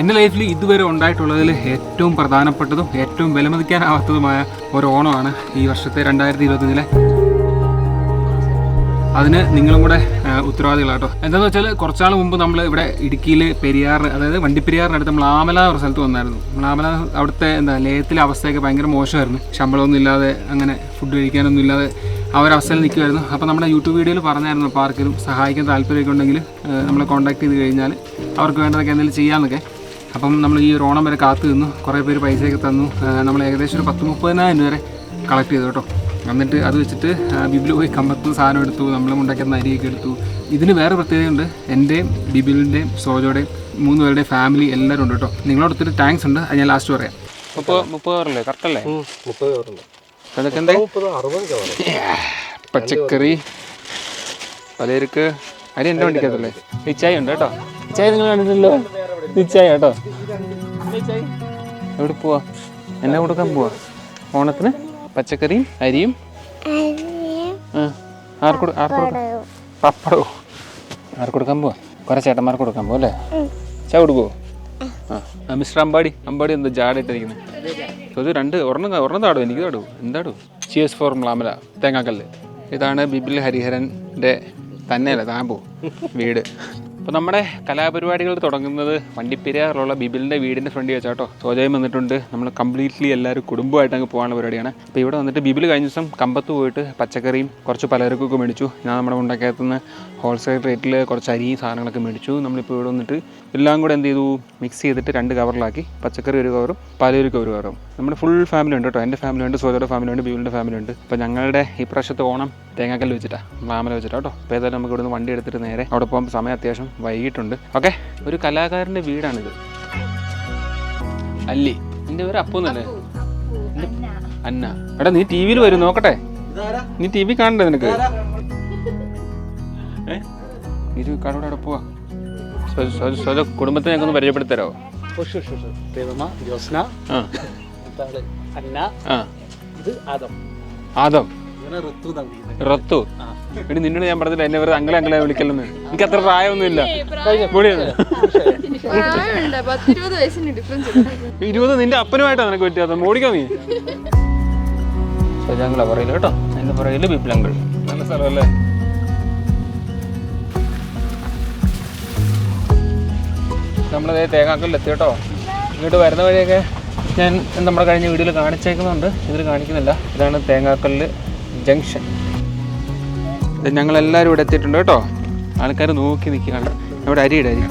എന്റെ ലൈഫിൽ ഇതുവരെ ഉണ്ടായിട്ടുള്ളതിൽ ഏറ്റവും പ്രധാനപ്പെട്ടതും ഏറ്റവും വിലമതിക്കാനാവാത്തതുമായ ഒരു ഓണമാണ് ഈ വർഷത്തെ രണ്ടായിരത്തി ഇരുപത്തഞ്ചിലെ അതിന് നിങ്ങളും കൂടെ ഉത്തരവാദികളാട്ടോ. എന്താണെന്ന് വെച്ചാൽ കുറച്ചാൾ മുമ്പ് നമ്മൾ ഇവിടെ ഇടുക്കിയിൽ പെരിയാർ അതായത് വണ്ടിപ്പെരിയാറിനടുത്ത് നമ്മൾ ആമല ഒരു സ്ഥലത്ത് വന്നായിരുന്നു. ആമല അവിടുത്തെ എന്താ ലയത്തിലെ അവസ്ഥയൊക്കെ ഭയങ്കര മോശമായിരുന്നു. ശമ്പളമൊന്നും ഇല്ലാതെ അങ്ങനെ ഫുഡ് കഴിക്കാനൊന്നും ഇല്ലാതെ ആ ഒരു അവസ്ഥയിൽ നിൽക്കുമായിരുന്നു അപ്പോൾ നമ്മുടെ യൂട്യൂബ് വീഡിയോയിൽ പറഞ്ഞായിരുന്നു അപ്പോൾ ആർക്കെങ്കിലും സഹായിക്കാൻ താല്പര്യമൊക്കെ ഉണ്ടെങ്കിൽ നമ്മളെ കോൺടാക്ട് ചെയ്ത് കഴിഞ്ഞാൽ അവർക്ക് വേണ്ടതൊക്കെ എന്തെങ്കിലും ചെയ്യാമെന്നൊക്കെ. അപ്പം നമ്മൾ ഈ ഒരു ഓണം വരെ കാത്തു നിന്നു. കുറേ പേര് പൈസയൊക്കെ തന്നു. നമ്മൾ ഏകദേശം ഒരു പത്ത് മുപ്പതിനായിരം രൂപ വരെ കളക്ട് ചെയ്തു കേട്ടോ. എന്നിട്ട് അത് വെച്ചിട്ട് ബിബിൽ പോയി കമ്പത്ത് സാധനം എടുത്തു. നമ്മൾ ഉണ്ടാക്കുന്ന അരിയൊക്കെ എടുത്തു. ഇതിന് വേറെ പ്രത്യേകതയുണ്ട്. എന്റെയും ബിബിലിന്റെയും സോജോയുടെയും മൂന്ന് പേരുടെ ഫാമിലി എല്ലാവരും ഉണ്ട് കേട്ടോ. നിങ്ങളോട് ഒത്തിരി താങ്ക്സ് ഉണ്ട്. അത് ഞാൻ ലാസ്റ്റ് പറയാം. മുപ്പത് മുപ്പത് കവറല്ലേ? കറക്റ്റല്ലേ മുപ്പത് കവറുണ്ട്. അതൊക്കെ എന്താ? പച്ചക്കറി. പലചരക്ക്. അരി എന്റെ വണ്ടിക്കകത്തല്ലേ? ചായ ഉണ്ട് കേട്ടോ. ഇച്ചായ നിങ്ങൾ കണ്ടിട്ടില്ലോ ഇച്ചായ കേട്ടോ. എവിടെ പോവാ? എന്നാ കൊടുക്കാൻ പോവാ? ഓണത്തിന് പച്ചക്കറിയും അരിയും? ആ, ആർക്ക് പപ്പടോ കൊടുക്കാൻ പോവാ? കുറെ ചേട്ടന്മാർക്ക് കൊടുക്കാൻ പോവാ അല്ലേ? ചാ കൊടുക്കുവോ? ആ മിസ്റ്റർ അമ്പാടി അമ്പാടി എന്താ ജാടായിട്ടിരിക്കുന്നത് ഇത് രണ്ട് ഒരെണ്ണം ഒരെണ്ണം താടും എനിക്ക് താടു എന്താടോ ചിയേഴ്സ് ഫോർ മ്ലാമല തേങ്ങാക്കല്ല്. ഇതാണ് ബിബിൽ ഹരിഹരന്റെ തന്നെയല്ല താമ്പു വീട്. അപ്പോൾ നമ്മുടെ കലാപരിപാടികൾ തുടങ്ങുന്നത് വണ്ടിപ്പെരിയാറിലുള്ള ബിബിലിന്റെ വീടിന്റെ ഫ്രണ്ടിൽ വെച്ചാട്ടോ. സോജയം വന്നിട്ടുണ്ട്. നമ്മൾ കംപ്ലീറ്റ്ലി എല്ലാവരും കുടുംബമായിട്ട് അങ്ങ് പോകാനുള്ള പരിപാടിയാണ്. അപ്പോൾ ഇവിടെ വന്നിട്ട് ബിബിൽ കഴിഞ്ഞ ദിവസം കമ്പത്ത് പോയിട്ട് പച്ചക്കറിയും കുറച്ച് പലചരക്കൊക്കെ മേടിച്ചു. ഞാൻ നമ്മുടെ ഉണ്ടാക്കകത്തു നിന്ന് ഹോൾസെയിൽ റേറ്റിൽ കുറച്ച് അരി സാധനങ്ങളൊക്കെ മേടിച്ചു. നമ്മളിപ്പോൾ ഇവിടെ വന്നിട്ട് എല്ലാം കൂടെ എന്ത് ചെയ്തു? മിക്സ് ചെയ്തിട്ട് രണ്ട് കവറിലാക്കി. പച്ചക്കറി ഒരു കവറും പലചരക്ക് ഒരു കവറും നമ്മുടെ ഫുൾ ഫാമിലി ഉണ്ട് കേട്ടോ. എന്റെ ഫാമിലി ഉണ്ട് സോജയുടെ ഫാമിലി ഉണ്ട് ബിബിലിന്റെ ഫാമിലി ഉണ്ട്. അപ്പോൾ ഞങ്ങളുടെ ഈ പ്രാവശ്യത്തെ ഓണം തേങ്ങാക്കല്ല് വെച്ചിട്ടാ മാമല വെച്ചിട്ടാ കേട്ടോ. അപ്പോൾ ഏതായാലും നമുക്ക് ഇവിടുന്ന് വണ്ടി എടുത്തിട്ട് നേരെ അവിടെ പോകുമ്പോൾ സമയം അത്യാവശ്യം വൈകിട്ടുണ്ട് ഓക്കെ ഒരു കലാകാരന്റെ വീടാണിത്. അല്ലി. എന്റെ പേര് അപ്പൊന്നല്ലേ അന്ന. എടാ നീ ടി വിയിൽ വരും നോക്കട്ടെ. നീ ടി വി കാണണ്ടേ നിനക്ക്? ഏ? ഇരു കടവിടെ അവിടെ പോവാ. കുടുംബത്തെ ഞങ്ങൾക്ക് ഒന്ന് ഇത് ആദം. ആദം. റത്തു എടി നിന്നോട് ഞാൻ പറഞ്ഞില്ല എന്നെ വെറുതെ അങ്കിളെ അങ്കിളെ വിളിക്കലെന്ന് എനിക്ക് അത്ര പ്രായമൊന്നുമില്ല. ഇരുപത് നിന്റെ അപ്പനുമായിട്ടാണ് നിനക്ക് പറ്റിയത്. മോടിക്കോ നീ. സജാങ്കള പറയില്ല കേട്ടോ. എന്റെ പറയില്ല ബിപ്ലങ്കൾ നല്ല സ്ഥലമല്ലേ? നമ്മളതേ തേങ്ങാക്കലിലെത്തി കേട്ടോ. ഇങ്ങോട്ട് വരുന്ന വഴിയൊക്കെ ഞാൻ നമ്മുടെ കഴിഞ്ഞ വീഡിയോയിൽ കാണിച്ചേക്കുന്നുണ്ട് ഇതിൽ കാണിക്കുന്നില്ല. ഇതാണ് തേങ്ങാക്കല്ല്. ജംഗ്ഷൻ. ഞങ്ങളെല്ലാവരും ഇവിടെ എത്തിയിട്ടുണ്ട് കേട്ടോ. ആൾക്കാർ നോക്കി നിൽക്കുകയാണ്. ഇവിടെ അരിയുടെ അരി.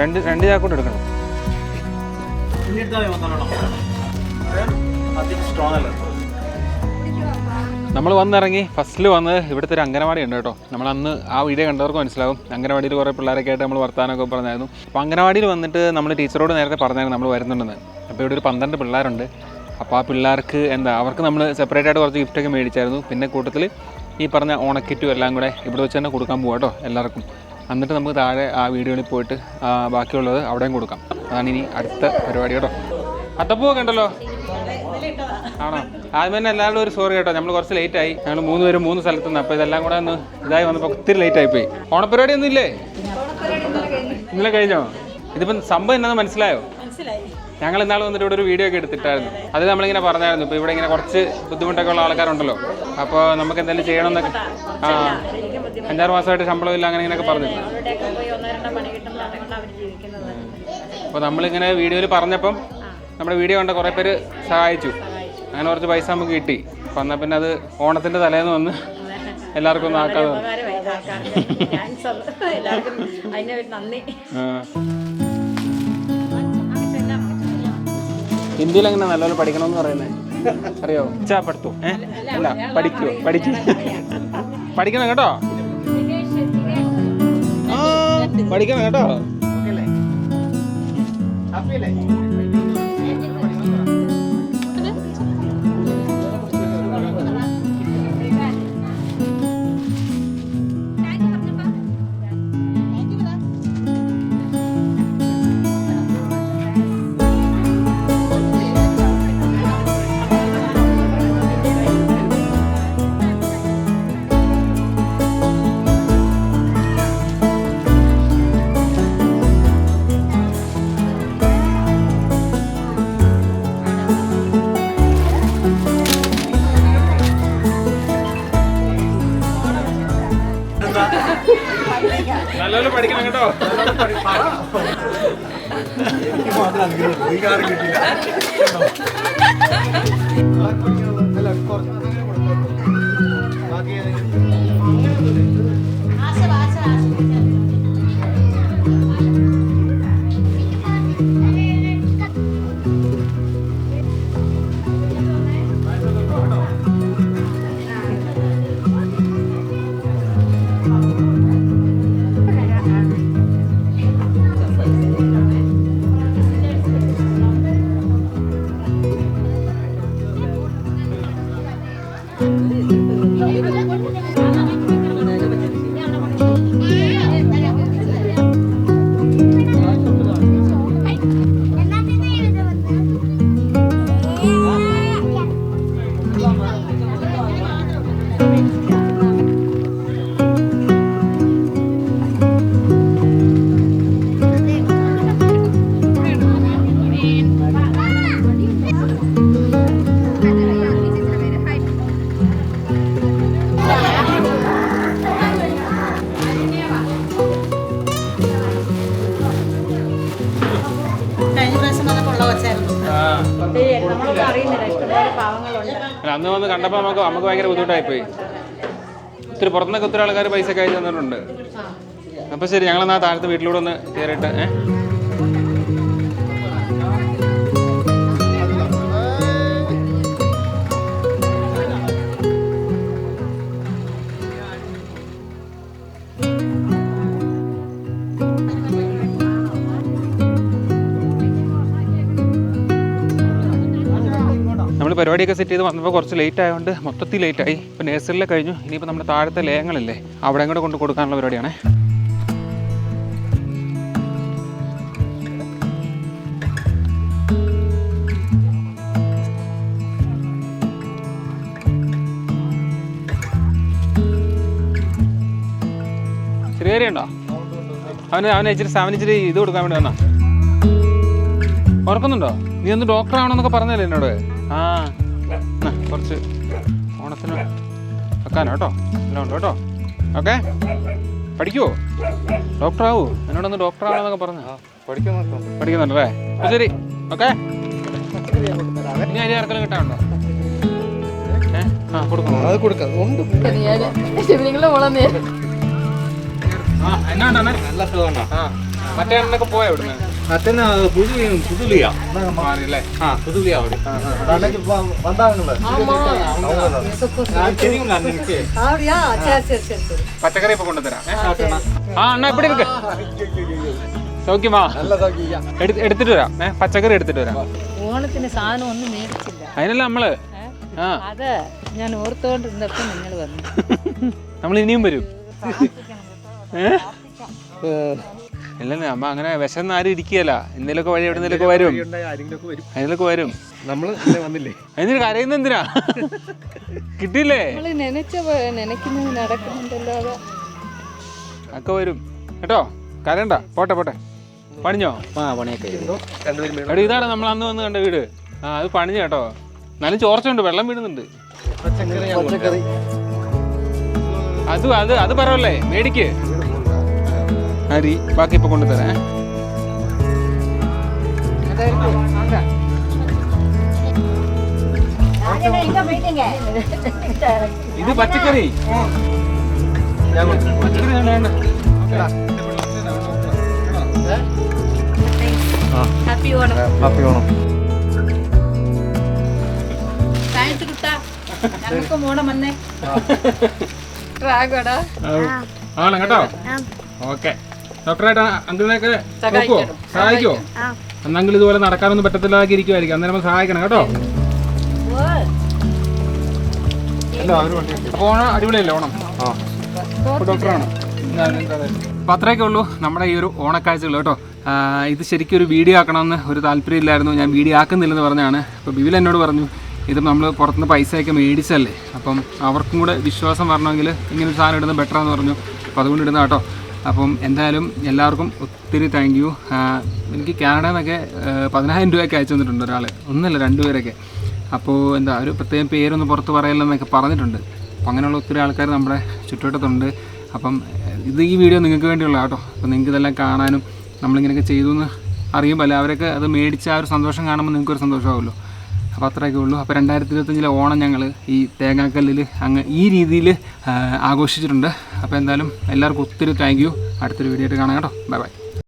രണ്ട് രണ്ട് ചാക്കോട്ട് എടുക്കണം. സ്ട്രോങ് അല്ല. നമ്മൾ വന്നിറങ്ങി ഫസ്റ്റിൽ വന്ന് ഇവിടുത്തെ ഒരു അംഗനവാടി ഉണ്ട് കേട്ടോ. നമ്മൾ അന്ന് ആ വീഡിയോ കണ്ടവർക്ക് മനസ്സിലാവും അംഗനവാടിയിൽ കുറേ പിള്ളേരൊക്കെ ആയിട്ട് നമ്മൾ വർത്താനമൊക്കെ പറഞ്ഞായിരുന്നു. അപ്പോൾ അംഗനവാടിയിൽ വന്നിട്ട് നമ്മൾ ടീച്ചറോട് നേരത്തെ പറഞ്ഞായിരുന്നു നമ്മൾ വരുന്നുണ്ടെന്ന്. അപ്പോൾ ഇവിടെ ഒരു പന്ത്രണ്ട് പിള്ളേരുണ്ട്. അപ്പോൾ ആ പിള്ളേർക്ക് എന്താ അവർക്ക് നമ്മൾ സെപ്പറേറ്റ് ആയിട്ട് കുറച്ച് ഗിഫ്റ്റൊക്കെ മേടിച്ചായിരുന്നു. പിന്നെ കൂട്ടത്തിൽ ഈ പറഞ്ഞ ഓണക്കിറ്റും എല്ലാം കൂടെ ഇവിടെ വെച്ച് തന്നെ കൊടുക്കാൻ പോകാം കേട്ടോ എല്ലാവർക്കും. എന്നിട്ട് നമുക്ക് താഴെ ആ വീഡിയോയിൽ പോയിട്ട് ബാക്കിയുള്ളത് അവിടെയും കൊടുക്കാം. അതാണ് ഇനി അടുത്ത പരിപാടി കേട്ടോ. അത്തപ്പൂവൊക്കെ ഉണ്ടല്ലോ? ആണോ? ആദ്യം തന്നെ എല്ലാവരും ഒരു സോറി കേട്ടോ. നമ്മൾ കുറച്ച് ലേറ്റ് ആയി. ഞങ്ങൾ മൂന്ന് പേരും മൂന്ന് സ്ഥലത്ത് നിന്ന്. അപ്പോൾ ഇതെല്ലാം കൂടെ ഒന്ന് ഇതായി വന്നപ്പോൾ ഒത്തിരി ലേറ്റ് ആയിപ്പോയി ഓണപ്പരിപാടി ഒന്നും ഇല്ലേ? ഇന്നലെ കഴിഞ്ഞോ? ഇതിപ്പം സംഭവം എന്നാന്ന് മനസ്സിലായോ? ഞങ്ങൾ ഇന്നാൾ വന്നിട്ട് ഇവിടെ ഒരു വീഡിയോ ഒക്കെ എടുത്തിട്ടായിരുന്നു. അത് നമ്മളിങ്ങനെ പറഞ്ഞായിരുന്നു. ഇപ്പോൾ ഇവിടെ ഇങ്ങനെ കുറച്ച് ബുദ്ധിമുട്ടൊക്കെ ഉള്ള ആൾക്കാരുണ്ടല്ലോ. അപ്പോൾ നമുക്ക് എന്തെങ്കിലും ചെയ്യണമെന്നൊക്കെ ആ. അഞ്ചാറ് മാസമായിട്ട് ശമ്പളം ഇല്ല അങ്ങനെ ഇങ്ങനെയൊക്കെ പറഞ്ഞു അപ്പോൾ നമ്മളിങ്ങനെ വീഡിയോയിൽ പറഞ്ഞപ്പം നമ്മുടെ വീഡിയോ കണ്ട കുറേ പേര് സഹായിച്ചു. അങ്ങനെ കുറച്ച് പൈസ നമുക്ക് കിട്ടി. അപ്പം എന്നാൽ പിന്നെ അത് ഓണത്തിന്റെ തലേന്ന് വന്ന് എല്ലാവർക്കും ഒന്ന് ആക്കാതെ. ഹിന്ദിയിൽ എങ്ങനെ നല്ലപോലെ പഠിക്കണമെന്ന് പറയുന്നത് അറിയോ ചാ പഠിത്തോ. ഏ? അല്ല പഠിക്കുവോ പഠിക്കും? പഠിക്കണം കേട്ടോ? ആ പഠിക്കണം കേട്ടോ. കേട്ടോ. കഴിഞ്ഞ അന്ന് വന്ന് കണ്ടപ്പോൾ നമുക്ക് നമുക്ക് ഭയങ്കര ബുദ്ധിമുട്ടായി പോയി ഒത്തിരി പുറത്തുനിന്നൊക്കെ ഒത്തിരി ആൾക്കാർ പൈസ ഒക്കെ അയച്ചു തന്നിട്ടുണ്ട് അപ്പോൾ ശരി ഞങ്ങളെന്നാ താഴത്തെ വീട്ടിലൂടെ ഒന്ന് കയറിയിട്ട് ഏ? പരിപാടിയൊക്കെ സെറ്റ് ചെയ്ത് വന്നപ്പോൾ കുറച്ച് ലേറ്റ് ആയതുകൊണ്ട് മൊത്തത്തിൽ ലേറ്റ് ആയി. ഇപ്പോൾ നേഴ്സറിലെ കഴിഞ്ഞു. ഇനിയിപ്പോൾ നമ്മുടെ താഴത്തെ ലേയങ്ങളില്ലേ അവിടെ കൂടെ കൊണ്ട് കൊടുക്കാനുള്ള പരിപാടിയാണ്. ചെറിയുണ്ടോ അവന് അവന് ഇച്ചിരി അവന് ഇച്ചിരി ഇത് കൊടുക്കാൻ വേണ്ടി വന്നാ? ഓർക്കുന്നുണ്ടോ നീ ഒന്ന് ഡോക്ടർ ആവണമെന്നൊക്കെ പറഞ്ഞല്ലേ എന്നോട്? ആ. കുറച്ച് ഓണത്തിന് വെക്കാനോ കേട്ടോ? എല്ലാം ഉണ്ട് കേട്ടോ? ഓക്കെ. പഠിക്കുവോ? ഡോക്ടർ ആവൂ എന്നോടൊന്ന് ഡോക്ടർ ആണെന്നൊക്കെ പറഞ്ഞു പഠിക്കുന്നുണ്ടല്ലേ? അപ്പോൾ ശരി. ഓക്കെ. ഇനി അരി ആർക്കെല്ലാം കിട്ടാനുണ്ടോ? ആ കൊടുക്കണം. അത് കൊടുക്കാം. ഉണ്ട് ശിവലിംഗിലെ മുളന്നേ ആ എന്നാ? നല്ല സുഖമാണ്? ആ. മറ്റേ അണ്ണനൊക്കെ പോയോ ഇവിടുന്ന്? അച്ഛന് പുതുളി പുതുളിയാ മാറിയല്ലേ? ആ പുതുളിയാ അവിടെ. പച്ചക്കറി ഇപ്പൊ കൊണ്ടുതരാം ആ അണ്ണ എപ്പിടി നിക്ക് സൗഖ്യമാ എടുത്തിട്ട് വരാം. ഏഹ് പച്ചക്കറി എടുത്തിട്ട് വരാം. ഓണത്തിന് സാധനം ഒന്നും മേടിച്ചില്ല. അതിനല്ല നമ്മൾ. അതെ ഞാൻ ഓർത്തോണ്ടിരുന്നപ്പോ നിങ്ങൾ വന്നു. നമ്മൾ ഇനിയും വരും. ഏഹ് ഇല്ലെന്നേ അമ്മ അങ്ങനെ വിശന്ന് ആരും ഇരിക്കുകയല്ല. എന്തെങ്കിലുമൊക്കെ വഴി എവിടെന്നേലൊക്കെ വരും. അതിലൊക്കെ വരും. നമ്മൾ വന്നില്ലേ? അതിന് കരയുന്ന എന്തിനാ? കിട്ടിയില്ലേ? ഒക്കെ വരും. കേട്ടോ? കരണ്ട പോട്ടെ പോട്ടെ. പണിഞ്ഞോ? ആ പണിയൊക്കെ എടാ ഇതാണ് നമ്മൾ അന്ന് വന്ന് കണ്ട വീട്. ആ അത് പണിഞ്ഞു കേട്ടോ. നല്ല ചോർച്ചയുണ്ട്. വെള്ളം വീഴുന്നുണ്ട്. അത് അത് അത് പറയല്ലേ മേടിക്ക്. അരി ബാക്കി ഇപ്പൊ കൊണ്ടുതരാം? ഇത് പച്ചക്കറി? പച്ചക്കറി വേണ്ട ഹാപ്പി ഓണം. ഹാപ്പി ഓണം താഴ്ത്തു കിട്ടാ ഞങ്ങൾക്കും ഓണം വന്നേ. ആണ് കേട്ടോ ഓക്കെ. ഡോക്ടറായിട്ട് അങ്കിളിനെയൊക്കെ സഹായിക്കോ. അന്നെങ്കിൽ ഇതുപോലെ നടക്കാനൊന്നും പറ്റത്തില്ലാതെ ഇരിക്കുമായിരിക്കും അന്നേരം സഹായിക്കണം കേട്ടോ. അപ്പോൾ ഓണം അടിപൊളിയല്ലേ ഓണം? അപ്പോൾ ഡോക്ടറാണ്. അപ്പോൾ അത്രയൊക്കെ ഉള്ളൂ നമ്മുടെ ഈ ഒരു ഓണക്കാഴ്ചകൾ കേട്ടോ. ഇത് ശരിക്കും ഒരു വീഡിയോ ആക്കണമെന്ന് ഒരു താല്പര്യമില്ലായിരുന്നു. ഞാൻ വീഡിയോ ആക്കുന്നില്ലെന്ന് പറഞ്ഞാണ്. അപ്പോൾ ബിബിൽ എന്നോട് പറഞ്ഞു ഇത് നമ്മൾ പുറത്തുനിന്ന് പൈസയൊക്കെ മേടിച്ചല്ലേ? അപ്പം അവർക്കും കൂടെ വിശ്വാസം വരണമെങ്കിൽ ഇങ്ങനെ ഒരു സാധനം ഇടുന്നത് ബെറ്ററാന്ന് പറഞ്ഞു. അപ്പോൾ അതുകൊണ്ട് ഇടുന്ന കേട്ടോ. അപ്പം എന്തായാലും എല്ലാവർക്കും ഒത്തിരി താങ്ക് യു എനിക്ക് കാനഡയിൽ നിന്നൊക്കെ പതിനായിരം രൂപയൊക്കെ അയച്ചു തന്നിട്ടുണ്ട് ഒരാൾ ഒന്നല്ല രണ്ടുപേരൊക്കെ. അപ്പോൾ എന്താ ഒരു പ്രത്യേകം പേരൊന്നും പുറത്ത് പറയില്ലെന്നൊക്കെ പറഞ്ഞിട്ടുണ്ട്. അപ്പോൾ അങ്ങനെയുള്ള ഒത്തിരി ആൾക്കാർ നമ്മുടെ ചുറ്റുവട്ടത്തുണ്ട്. അപ്പം ഇത് ഈ വീഡിയോ നിങ്ങൾക്ക് വേണ്ടിയുള്ള കേട്ടോ. അപ്പോൾ നിങ്ങൾക്ക് ഇതെല്ലാം കാണാനും നമ്മളിങ്ങനെയൊക്കെ ചെയ്തു എന്ന് അറിയുമ്പോൾ അല്ല അവരൊക്കെ അത് മേടിച്ച ആ ഒരു സന്തോഷം കാണുമ്പോൾ നിങ്ങൾക്കൊരു സന്തോഷമാവുമല്ലോ. അപ്പോൾ അത്രയൊക്കെ ഉള്ളൂ. അപ്പോൾ രണ്ടായിരത്തി ഇരുപത്തഞ്ചിലെ ഓണം ഞങ്ങൾ ഈ തേങ്ങാക്കല്ലിൽ അങ്ങ് ഈ രീതിയിൽ ആഘോഷിച്ചിട്ടുണ്ട്. അപ്പോൾ എന്തായാലും എല്ലാവർക്കും ഒത്തിരി താങ്ക് യു അടുത്തൊരു വീഡിയോ ആയിട്ട് കാണാം കേട്ടോ. Bye bye